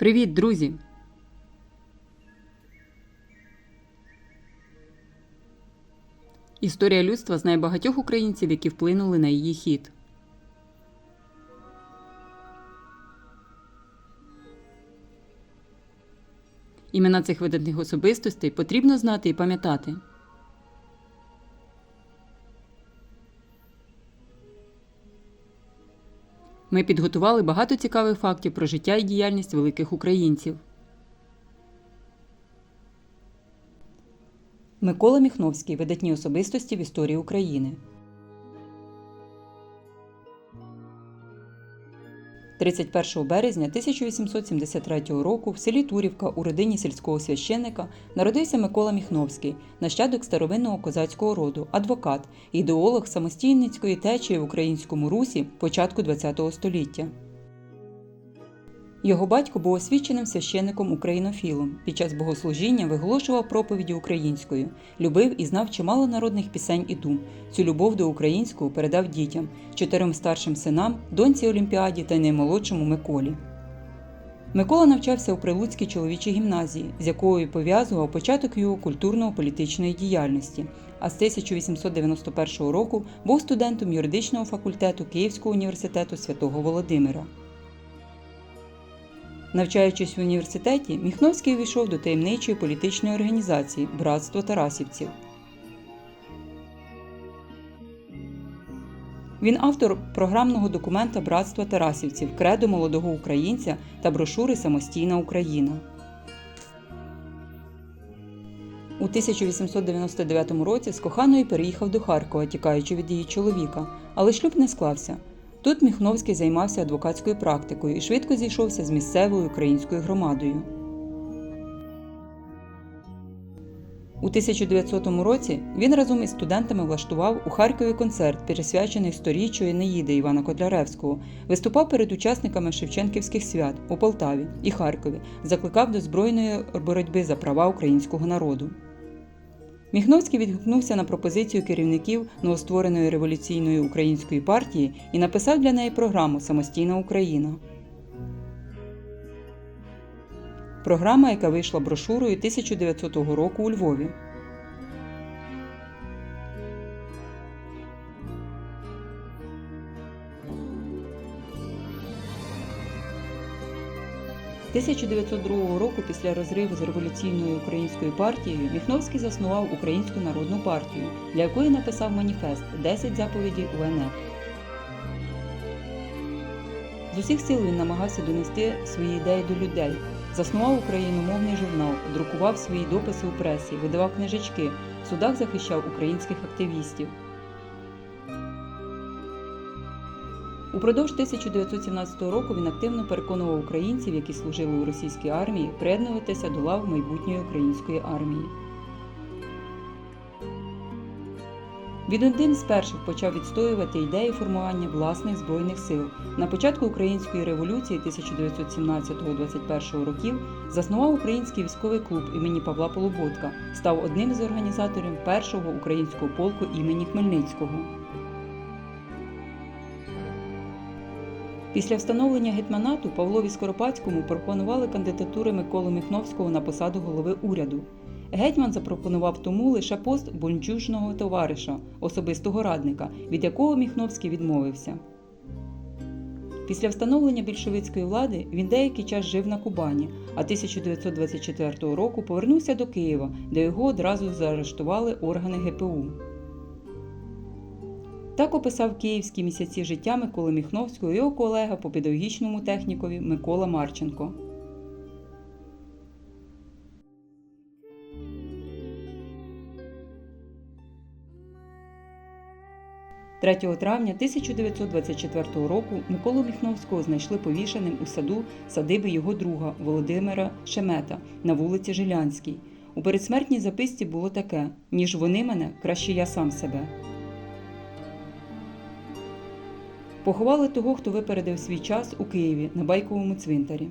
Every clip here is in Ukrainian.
Привіт, друзі! Історія людства знає багатьох українців, які вплинули на її хід. Імена цих видатних особистостей потрібно знати і пам'ятати. Ми підготували багато цікавих фактів про життя і діяльність великих українців. Микола Міхновський видатні особистості в історії України. 31 березня 1873 року в селі Турівка у родині сільського священника народився Микола Міхновський, нащадок старовинного козацького роду, адвокат, ідеолог самостійницької течії в українському русі початку ХХ століття. Його батько був освіченим священником українофілом. Під час богослужіння виголошував проповіді українською, любив і знав чимало народних пісень і дум. Цю любов до українського передав дітям, чотирьом старшим синам, доньці Олімпіаді та наймолодшому Миколі. Микола навчався у Прилуцькій чоловічій гімназії, з якою пов'язував початок його культурно-політичної діяльності. А з 1891 року був студентом юридичного факультету Київського університету святого Володимира. Навчаючись в університеті, Міхновський увійшов до таємничої політичної організації Братство Тарасівців. Він автор програмного документа Братства Тарасівців Кредо молодого українця та брошури Самостійна Україна. У 1899 році з коханою переїхав до Харкова, тікаючи від її чоловіка, але шлюб не склався. Тут Міхновський займався адвокатською практикою і швидко зійшовся з місцевою українською громадою. У 1900 році він разом із студентами влаштував у Харкові концерт, присвячений сторіччю Енеїди Івана Котляревського, виступав перед учасниками Шевченківських свят у Полтаві і Харкові, закликав до збройної боротьби за права українського народу. Міхновський відгукнувся на пропозицію керівників новоствореної революційної української партії і написав для неї програму Самостійна Україна. Програма, яка вийшла брошурою 1900 року у Львові. – 1902 року, після розриву з революційною українською партією, Міхновський заснував Українську народну партію, для якої написав маніфест «10 заповідей УНР. З усіх сил він намагався донести свої ідеї до людей, заснував україномовний журнал, друкував свої дописи у пресі, видавав книжечки, в судах захищав українських активістів. Упродовж 1917 року він активно переконував українців, які служили у російській армії, приєднуватися до лав майбутньої української армії. Він один з перших почав відстоювати ідеї формування власних збройних сил. На початку української революції 1917-21 років заснував український військовий клуб імені Павла Полуботка, став одним з організаторів першого українського полку імені Хмельницького. Після встановлення гетьманату Павлові Скоропадському пропонували кандидатури Миколи Міхновського на посаду голови уряду. Гетьман запропонував тому лише пост бунчужного товариша, особистого радника, від якого Міхновський відмовився. Після встановлення більшовицької влади він деякий час жив на Кубані, а 1924 року повернувся до Києва, де його одразу заарештували органи ГПУ. Так описав київські місяці життя Миколи Міхновського його колега по педагогічному технікові Микола Марченко. Третього травня 1924 року Миколу Міхновського знайшли повішеним у саду садиби його друга Володимира Шемета на вулиці Жилянській. У передсмертній записці було таке: ніж вони мене, краще я сам себе. Поховали того, хто випередив свій час у Києві на байковому цвинтарі.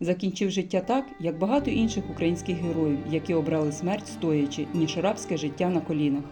Закінчив життя так, як багато інших українських героїв, які обрали смерть стоячи, ніж рабське життя на колінах.